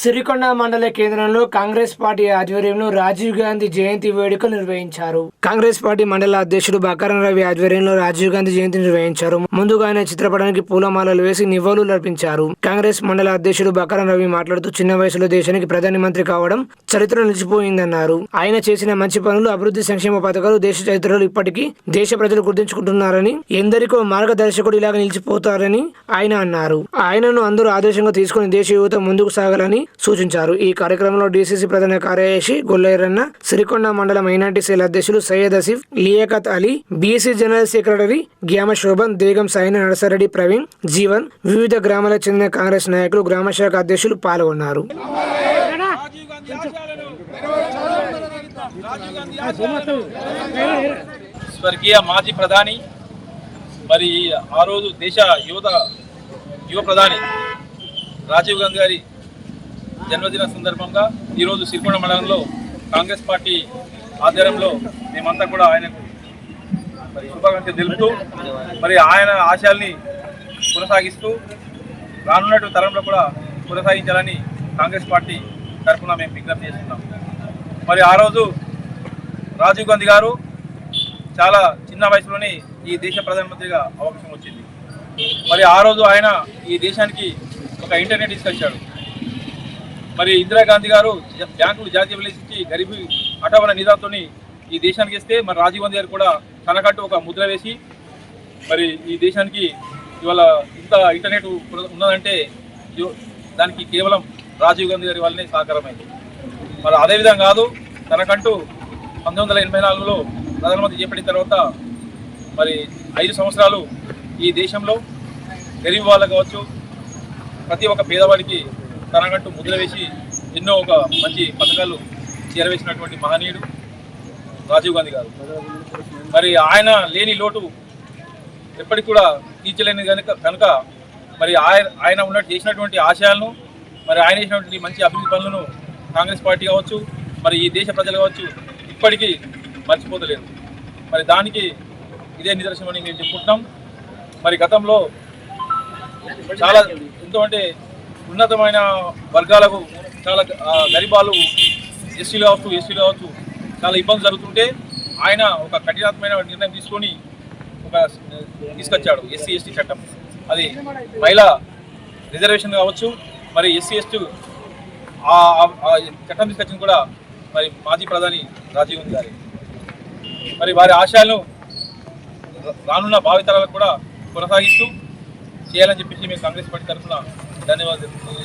సిరికొండ మండల కేంద్రంలో కాంగ్రెస్ పార్టీ ఆధ్వర్యంలో రాజీవ్ గాంధీ జయంతి వేడుకలు నిర్వహించారు. కాంగ్రెస్ పార్టీ మండల అధ్యక్షుడు బకారం రవి ఆధ్వర్యంలో రాజీవ్ గాంధీ జయంతి నిర్వహించారు. ముందుగా ఆయన చిత్రపటానికి పూలమాలలు వేసి నివాళులు అర్పించారు. కాంగ్రెస్ మండల అధ్యక్షుడు బకారం రవి మాట్లాడుతూ చిన్న వయసులో దేశానికి ప్రధాని మంత్రి కావడం చరిత్ర నిలిచిపోయిందన్నారు. ఆయన చేసిన మంచి పనులు అభివృద్ధి సంక్షేమ పథకాలు దేశ చరిత్రలో ఇప్పటికీ దేశ ప్రజలు గుర్తుంచుకుంటున్నారని ఎందరికో మార్గదర్శకుడు ఇలాగ నిలిచిపోతారని ఆయన అన్నారు. ఆయనను అందరూ ఆదేశంగా తీసుకుని దేశ యువత ముందుకు సాగాలని సూచించారు. ఈ కార్యక్రమంలో డీసీసీ ప్రధాన కార్యదర్శి గొల్లైరన్న సిరికొండ మండల మైనార్టీ అధ్యక్షులు Syed Asif Liyaqat Ali BC general secretary Gyama Shoban Degam Saina Narasareddy Praveen Jeevan వివిధ గ్రామాలకు చెందిన కాంగ్రెస్ నాయకులు గ్రామ శాఖ అధ్యక్షులు పాల్గొన్నారు. స్వర్గీయ మాజీ ప్రధాని మరి ఆ రోజు దేశ యువత యువ ప్రధాని రాజీవ్ గాంధీ గారి జన్మదిన సందర్భంగా ఈరోజు సిరికొండ మండలంలో కాంగ్రెస్ పార్టీ ఆధ్వర్యంలో మేమంతా కూడా ఆయనకు మరి శుభాకాంక్షలు తెలుపుతూ మరి ఆయన ఆశయాల్ని కొనసాగిస్తూ రానున్నటువంటి తరంలో కూడా కొనసాగించాలని కాంగ్రెస్ పార్టీ తరఫున మేము విజ్ఞప్తి చేస్తున్నాం. మరి ఆ రోజు రాజీవ్ గాంధీ గారు చాలా చిన్న వయసులోనే ఈ దేశ ప్రధానమంత్రిగా అవకాశం వచ్చింది. మరి ఆ రోజు ఆయన ఈ దేశానికి ఒక ఇంటర్నెట్ తీసుకొచ్చాడు. మరి ఇందిరాగాంధీ గారు బ్యాంకులు జాతీయ విలేసించి గరీబీ అటవన నిధాతో ఈ దేశానికి ఇస్తే మరి రాజీవ్ గాంధీ గారు కూడా తనకంటూ ఒక ముద్ర వేసి మరి ఈ దేశానికి ఇవాళ ఇంత ఇంటర్నెట్ ఉన్నదంటే దానికి కేవలం రాజీవ్ గాంధీ గారి వల్లనే సహకారమైంది మరి అదేవిధంగా కాదు తనకంటూ పంతొమ్మిది వందల ఎనభై నాలుగులో ప్రధానమంత్రి చేపట్టిన తర్వాత మరి ఐదు సంవత్సరాలు ఈ దేశంలో గరీబ్ వాళ్ళకు కావచ్చు ప్రతి ఒక్క పేదవాడికి తనకంటూ ముద్ర వేసి ఎన్నో ఒక మంచి పథకాలు చేరవేసినటువంటి మహనీయుడు రాజీవ్ గాంధీ గారు. మరి ఆయన లేని లోటు ఎప్పటికి కూడా తీర్చలేని కనుక కనుక మరి ఆయన ఆయన ఉన్నట్టు చేసినటువంటి ఆశయాలను మరి ఆయన చేసినటువంటి మంచి అభివృద్ధి పనులను కాంగ్రెస్ పార్టీ కావచ్చు మరి ఈ దేశ ప్రజలు కావచ్చు ఇప్పటికీ మర్చిపోతలేదు. మరి దానికి ఇదే నిదర్శనం అని మేము చెప్పుకుంటున్నాం. మరి గతంలో చాలా ఎంతో అంటే ఉన్నతమైన వర్గాలకు చాలా గరీబాలు ఎస్సీలు కావచ్చు ఎస్సీలు కావచ్చు చాలా ఇబ్బంది జరుగుతుంటే ఆయన ఒక కఠినాత్మైన నిర్ణయం తీసుకొని ఒక తీసుకొచ్చాడు ఎస్సీ ఎస్టీ చట్టం. అది మహిళా రిజర్వేషన్ కావచ్చు మరి ఎస్సీ ఎస్టీ ఆ ఆ చట్టం తీసుకొచ్చింది కూడా మరి మాజీ ప్రధాని రాజీవ్ గాంధీ గారి. మరి వారి ఆశయాలను రానున్న భావితరాలకు కూడా కొనసాగిస్తూ చేయాలని చెప్పేసి మేము కాంగ్రెస్ పార్టీ తరఫున ధన్యవాదాలు.